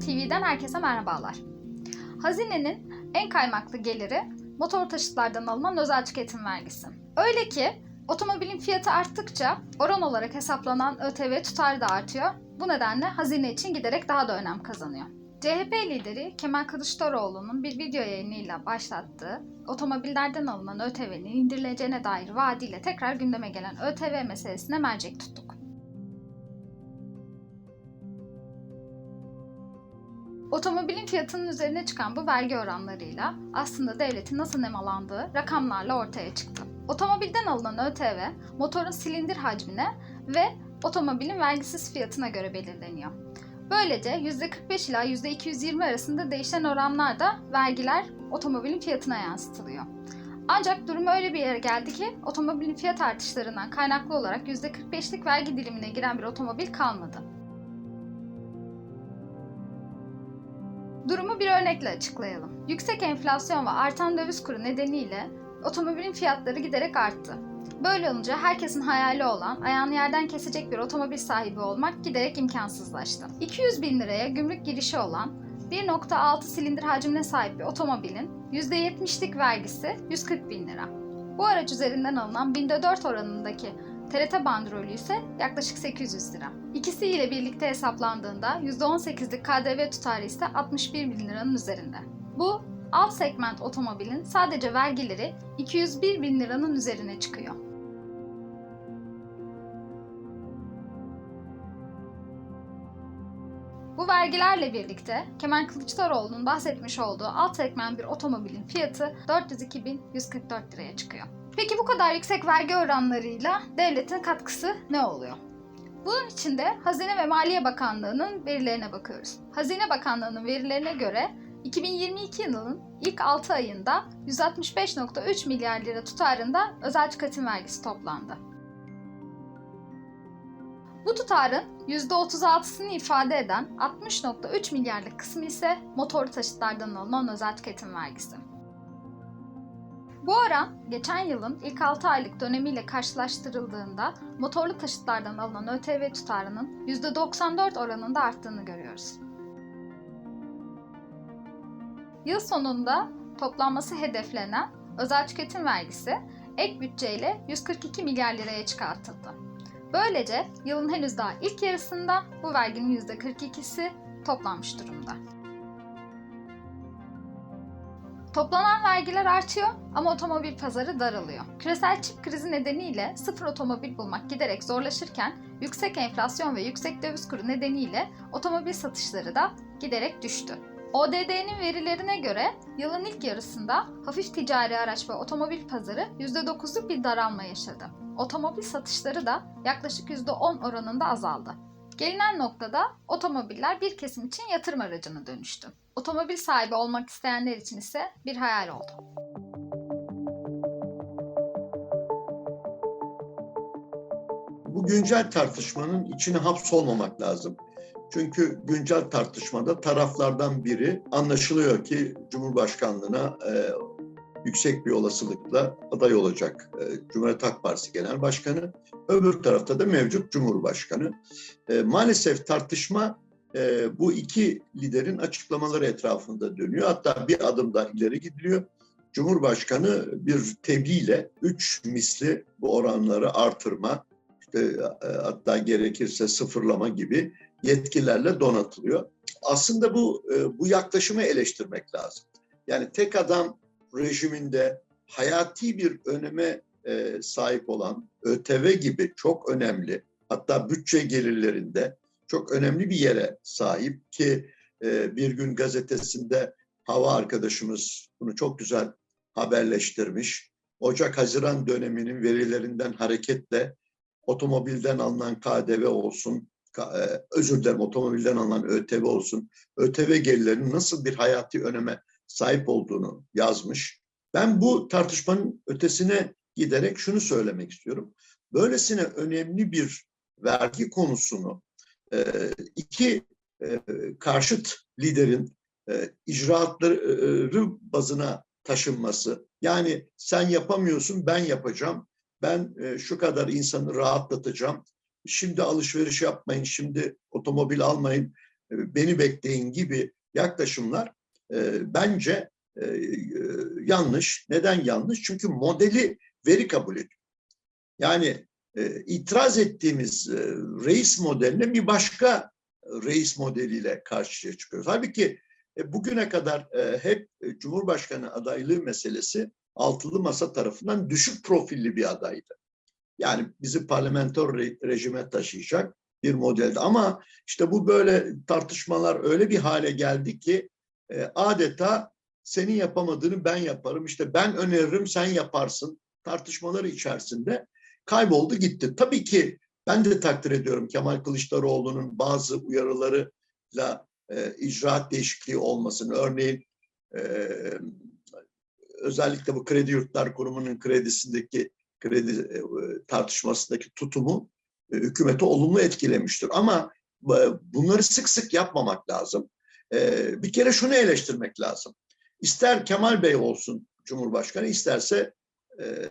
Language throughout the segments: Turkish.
TV'den herkese merhabalar. Hazinenin en kaymaklı geliri motor taşıtlardan alınan özel tüketim vergisi. Öyle ki otomobilin fiyatı arttıkça oran olarak hesaplanan ÖTV tutarı da artıyor. Bu nedenle hazine için giderek daha da önem kazanıyor. CHP lideri Kemal Kılıçdaroğlu'nun bir video yayınıyla başlattığı otomobillerden alınan ÖTV'nin indirileceğine dair vaadiyle tekrar gündeme gelen ÖTV meselesine mercek tuttuk. Otomobilin fiyatının üzerine çıkan bu vergi oranlarıyla aslında devletin nasıl nemalandığı rakamlarla ortaya çıktı. Otomobilden alınan ÖTV, motorun silindir hacmine ve otomobilin vergisiz fiyatına göre belirleniyor. Böylece %45 ila %220 arasında değişen oranlarda vergiler otomobilin fiyatına yansıtılıyor. Ancak durum öyle bir yere geldi ki otomobilin fiyat artışlarından kaynaklı olarak %45'lik vergi dilimine giren bir otomobil kalmadı. Durumu bir örnekle açıklayalım. Yüksek enflasyon ve artan döviz kuru nedeniyle otomobilin fiyatları giderek arttı. Böyle olunca herkesin hayali olan ayağını yerden kesecek bir otomobil sahibi olmak giderek imkansızlaştı. 200 bin liraya gümrük girişi olan 1.6 silindir hacmine sahip bir otomobilin %70'lik vergisi 140 bin lira. Bu araç üzerinden alınan binde 4 oranındaki TRT bandrolü ise yaklaşık 800 lira. İkisi ile birlikte hesaplandığında %18'lik KDV tutarı ise 61 bin liranın üzerinde. Bu alt segment otomobilin sadece vergileri 201 bin liranın üzerine çıkıyor. Bu vergilerle birlikte Kemal Kılıçdaroğlu'nun bahsetmiş olduğu alt segment bir otomobilin fiyatı 402.144 liraya çıkıyor. Peki bu kadar yüksek vergi oranlarıyla devletin katkısı ne oluyor? Bunun için de Hazine ve Maliye Bakanlığı'nın verilerine bakıyoruz. Hazine Bakanlığı'nın verilerine göre 2022 yılının ilk 6 ayında 165.3 milyar lira tutarında özel tüketim vergisi toplandı. Bu tutarın %36'sını ifade eden 60.3 milyarlık kısmı ise motorlu taşıtlardan alınan özel tüketim vergisi. Bu oran geçen yılın ilk 6 aylık dönemiyle karşılaştırıldığında motorlu taşıtlardan alınan ÖTV tutarının %94 oranında arttığını görüyoruz. Yıl sonunda toplanması hedeflenen özel tüketim vergisi ek bütçeyle 142 milyar liraya çıkartıldı. Böylece yılın henüz daha ilk yarısında bu verginin %42'si toplanmış durumda. Toplanan vergiler artıyor ama otomobil pazarı daralıyor. Küresel çip krizi nedeniyle sıfır otomobil bulmak giderek zorlaşırken yüksek enflasyon ve yüksek döviz kuru nedeniyle otomobil satışları da giderek düştü. ODD'nin verilerine göre yılın ilk yarısında hafif ticari araç ve otomobil pazarı %9'luk bir daralma yaşadı. Otomobil satışları da yaklaşık %10 oranında azaldı. Gelinen noktada otomobiller bir kesim için yatırım aracına dönüştü. Otomobil sahibi olmak isteyenler için ise bir hayal oldu. Bu güncel tartışmanın içine hapsolmamak lazım. Çünkü güncel tartışmada taraflardan biri anlaşılıyor ki Cumhurbaşkanlığına e, yüksek bir olasılıkla aday olacak e, Cumhuriyet Halk Partisi Genel Başkanı. Öbür tarafta da mevcut Cumhurbaşkanı. E, maalesef tartışma e, bu iki liderin açıklamaları etrafında dönüyor. Hatta bir adım daha ileri gidiliyor. Cumhurbaşkanı bir tebliğle üç misli bu oranları artırma, işte, e, hatta gerekirse sıfırlama gibi yetkilerle donatılıyor. Aslında bu bu yaklaşımı eleştirmek lazım. Yani tek adam rejiminde hayati bir öneme e, sahip olan ÖTV gibi çok önemli hatta bütçe gelirlerinde çok önemli bir yere sahip ki e, bir gün gazetesinde hava arkadaşımız bunu çok güzel haberleştirmiş. Ocak-Haziran döneminin verilerinden hareketle otomobilden alınan KDV olsun, özür dilerim otomobilden alınan ÖTV olsun, ÖTV gelirlerinin nasıl bir hayati öneme sahip olduğunu yazmış. Ben bu tartışmanın ötesine giderek şunu söylemek istiyorum. Böylesine önemli bir vergi konusunu iki karşıt liderin icraatları bazına taşınması. Yani sen yapamıyorsun ben yapacağım. Ben şu kadar insanı rahatlatacağım. Şimdi alışveriş yapmayın, şimdi otomobil almayın. e, beni bekleyin gibi yaklaşımlar e, bence e, e, yanlış. Neden yanlış? Çünkü modeli veri kabul ediyor. Yani e, itiraz ettiğimiz e, reis modeline bir başka reis modeliyle karşıya çıkıyoruz. Halbuki e, bugüne kadar e, hep e, Cumhurbaşkanı adaylığı meselesi altılı masa tarafından düşük profilli bir adaydı. Yani bizi parlamenter re- rejime taşıyacak bir modeldi. Ama işte bu böyle tartışmalar öyle bir hale geldi ki e, adeta senin yapamadığını ben yaparım. İşte ben öneririm sen yaparsın tartışmaları içerisinde kayboldu gitti. Tabii ki ben de takdir ediyorum Kemal Kılıçdaroğlu'nun bazı uyarılarıyla e, icraat değişikliği olmasını. Örneğin e, özellikle bu kredi yurtlar kurumunun kredisindeki kredi e, tartışmasındaki tutumu e, hükümeti olumlu etkilemiştir. Ama e, bunları sık sık yapmamak lazım. E, bir kere şunu eleştirmek lazım. İster Kemal Bey olsun Cumhurbaşkanı, isterse e,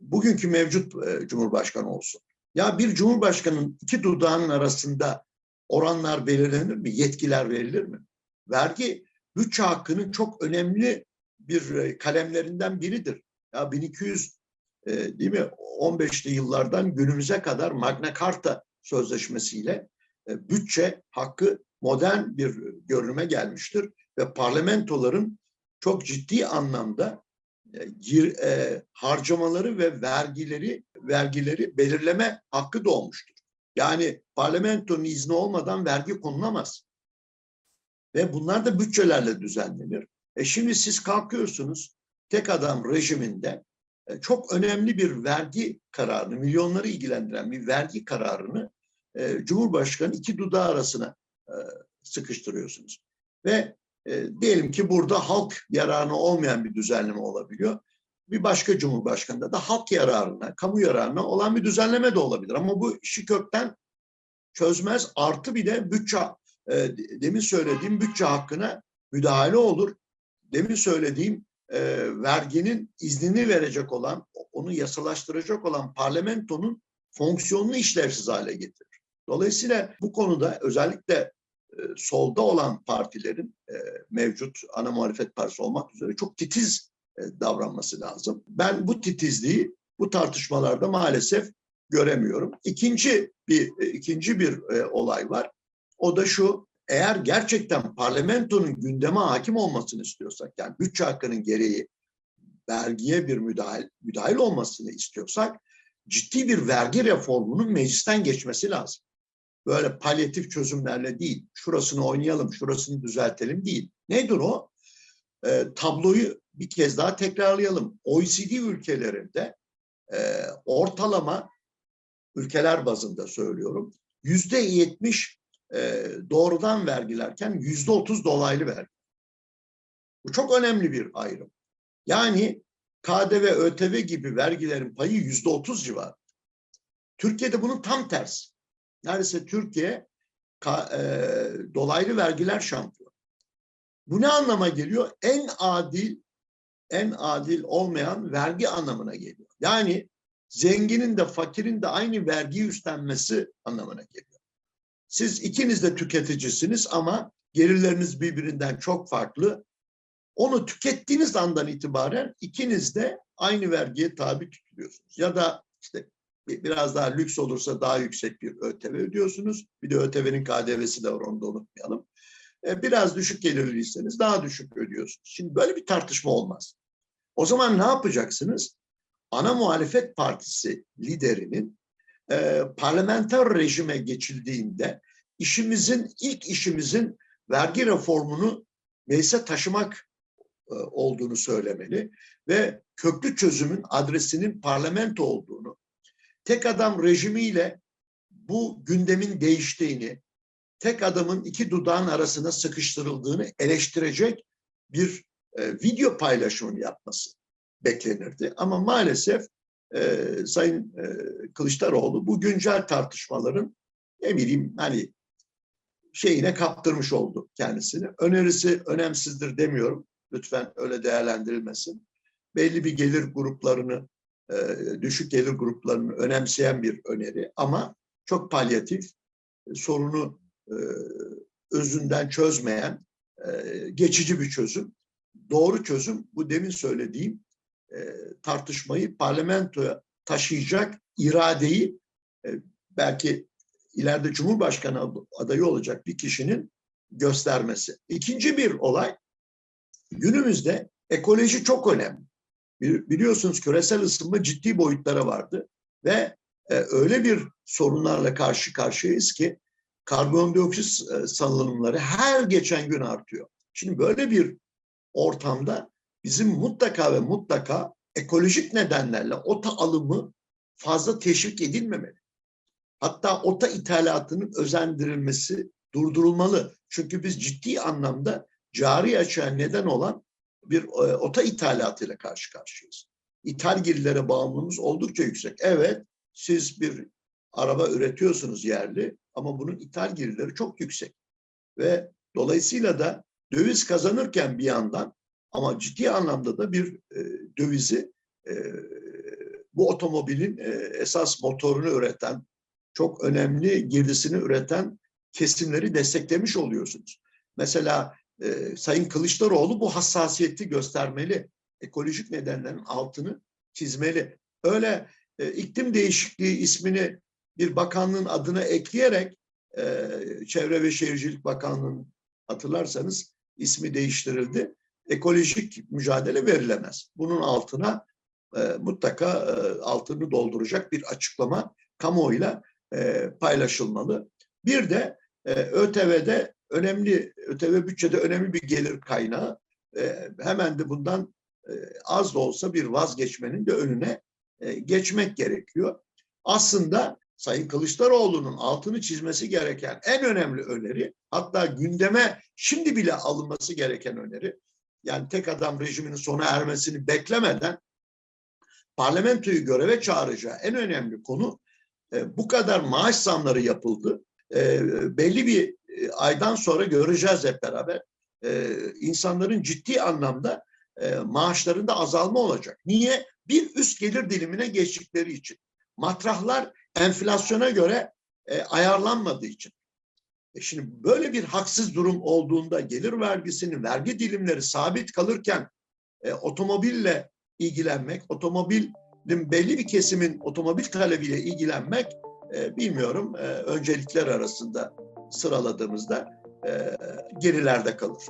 bugünkü mevcut e, Cumhurbaşkanı olsun. Ya bir Cumhurbaşkanının iki dudağının arasında oranlar belirlenir mi? Yetkiler verilir mi? Vergi bütçe hakkının çok önemli bir e, kalemlerinden biridir. Ya 1200 e, değil mi 15'li yıllardan günümüze kadar Magna Carta sözleşmesiyle e, bütçe hakkı modern bir görünüme gelmiştir ve parlamentoların çok ciddi anlamda e, gir, e, harcamaları ve vergileri vergileri belirleme hakkı doğmuştur. Yani parlamentonun izni olmadan vergi konulamaz. Ve bunlar da bütçelerle düzenlenir. E şimdi siz kalkıyorsunuz tek adam rejiminde e, çok önemli bir vergi kararını, milyonları ilgilendiren bir vergi kararını e, Cumhurbaşkanı iki dudağı arasına sıkıştırıyorsunuz. Ve e, diyelim ki burada halk yararına olmayan bir düzenleme olabiliyor. Bir başka cumhurbaşkanında da halk yararına, kamu yararına olan bir düzenleme de olabilir. Ama bu işi kökten çözmez. Artı bir de bütçe, e, demin söylediğim bütçe hakkına müdahale olur. Demin söylediğim e, verginin iznini verecek olan, onu yasalaştıracak olan parlamentonun fonksiyonunu işlevsiz hale getirir. Dolayısıyla bu konuda özellikle e, solda olan partilerin e, mevcut ana muhalefet partisi olmak üzere çok titiz e, davranması lazım. Ben bu titizliği bu tartışmalarda maalesef göremiyorum. İkinci bir ikinci bir olay var. O da şu. Eğer gerçekten parlamentonun gündeme hakim olmasını istiyorsak, yani bütçe hakkının gereği vergiye bir müdahil, müdahil olmasını istiyorsak, ciddi bir vergi reformunun meclisten geçmesi lazım böyle palyatif çözümlerle değil, şurasını oynayalım, şurasını düzeltelim değil. Nedir o? E, tabloyu bir kez daha tekrarlayalım. OECD ülkelerinde e, ortalama ülkeler bazında söylüyorum. Yüzde yetmiş e, doğrudan vergilerken yüzde otuz dolaylı vergi. Bu çok önemli bir ayrım. Yani KDV, ÖTV gibi vergilerin payı yüzde otuz civarı. Türkiye'de bunun tam tersi. Neredeyse Türkiye e, dolaylı vergiler şampiyonu. Bu ne anlama geliyor? En adil, en adil olmayan vergi anlamına geliyor. Yani zenginin de fakirin de aynı vergiyi üstlenmesi anlamına geliyor. Siz ikiniz de tüketicisiniz ama gelirleriniz birbirinden çok farklı. Onu tükettiğiniz andan itibaren ikiniz de aynı vergiye tabi tutuluyorsunuz. Ya da işte biraz daha lüks olursa daha yüksek bir ÖTV ödüyorsunuz. Bir de ÖTV'nin KDV'si de var onu da unutmayalım. E, biraz düşük gelirliyseniz daha düşük ödüyorsunuz. Şimdi böyle bir tartışma olmaz. O zaman ne yapacaksınız? Ana muhalefet partisi liderinin e, parlamenter rejime geçildiğinde işimizin ilk işimizin vergi reformunu meclise taşımak e, olduğunu söylemeli ve köklü çözümün adresinin parlamento olduğunu tek adam rejimiyle bu gündemin değiştiğini, tek adamın iki dudağın arasına sıkıştırıldığını eleştirecek bir e, video paylaşımını yapması beklenirdi. Ama maalesef e, Sayın e, Kılıçdaroğlu bu güncel tartışmaların ne bileyim hani şeyine kaptırmış oldu kendisini. Önerisi önemsizdir demiyorum. Lütfen öyle değerlendirilmesin. Belli bir gelir gruplarını düşük gelir gruplarını önemseyen bir öneri ama çok palyatif, e, sorunu e, özünden çözmeyen e, geçici bir çözüm. Doğru çözüm bu demin söylediğim e, tartışmayı parlamentoya taşıyacak iradeyi e, belki ileride Cumhurbaşkanı adayı olacak bir kişinin göstermesi. İkinci bir olay günümüzde ekoloji çok önemli. Bi- Biliyorsunuz küresel ısınma ciddi boyutlara vardı ve e, öyle bir sorunlarla karşı karşıyayız ki karbondioksit e, salınımları her geçen gün artıyor. Şimdi böyle bir ortamda bizim mutlaka ve mutlaka ekolojik nedenlerle ota alımı fazla teşvik edilmemeli. Hatta ota ithalatının özendirilmesi durdurulmalı. Çünkü biz ciddi anlamda cari açığa neden olan bir e, ota ithalatıyla karşı karşıyayız. İthal girilere bağımlılığımız oldukça yüksek. Evet, siz bir araba üretiyorsunuz yerli ama bunun ithal girdileri çok yüksek. Ve dolayısıyla da döviz kazanırken bir yandan ama ciddi anlamda da bir e, dövizi e, bu otomobilin e, esas motorunu üreten, çok önemli girdisini üreten kesimleri desteklemiş oluyorsunuz. Mesela e, Sayın Kılıçdaroğlu bu hassasiyeti göstermeli. Ekolojik nedenlerin altını çizmeli. Öyle e, iklim değişikliği ismini bir bakanlığın adına ekleyerek e, Çevre ve Şehircilik Bakanlığı'nın hatırlarsanız ismi değiştirildi. Ekolojik mücadele verilemez. Bunun altına e, mutlaka e, altını dolduracak bir açıklama kamuoyuyla e, paylaşılmalı. Bir de e, ÖTV'de önemli, ÖTV bütçede önemli bir gelir kaynağı. E, hemen de bundan e, az da olsa bir vazgeçmenin de önüne e, geçmek gerekiyor. Aslında Sayın Kılıçdaroğlu'nun altını çizmesi gereken en önemli öneri, hatta gündeme şimdi bile alınması gereken öneri, yani tek adam rejiminin sona ermesini beklemeden parlamentoyu göreve çağıracağı en önemli konu e, bu kadar maaş zamları yapıldı. E, belli bir aydan sonra göreceğiz hep beraber. E, insanların ciddi anlamda e, maaşlarında azalma olacak. Niye? Bir üst gelir dilimine geçtikleri için. Matrahlar enflasyona göre e, ayarlanmadığı için. E şimdi böyle bir haksız durum olduğunda gelir vergisinin vergi dilimleri sabit kalırken e, otomobille ilgilenmek, otomobilin belli bir kesimin otomobil talebiyle ilgilenmek e, bilmiyorum e, öncelikler arasında sıraladığımızda e, gerilerde kalır.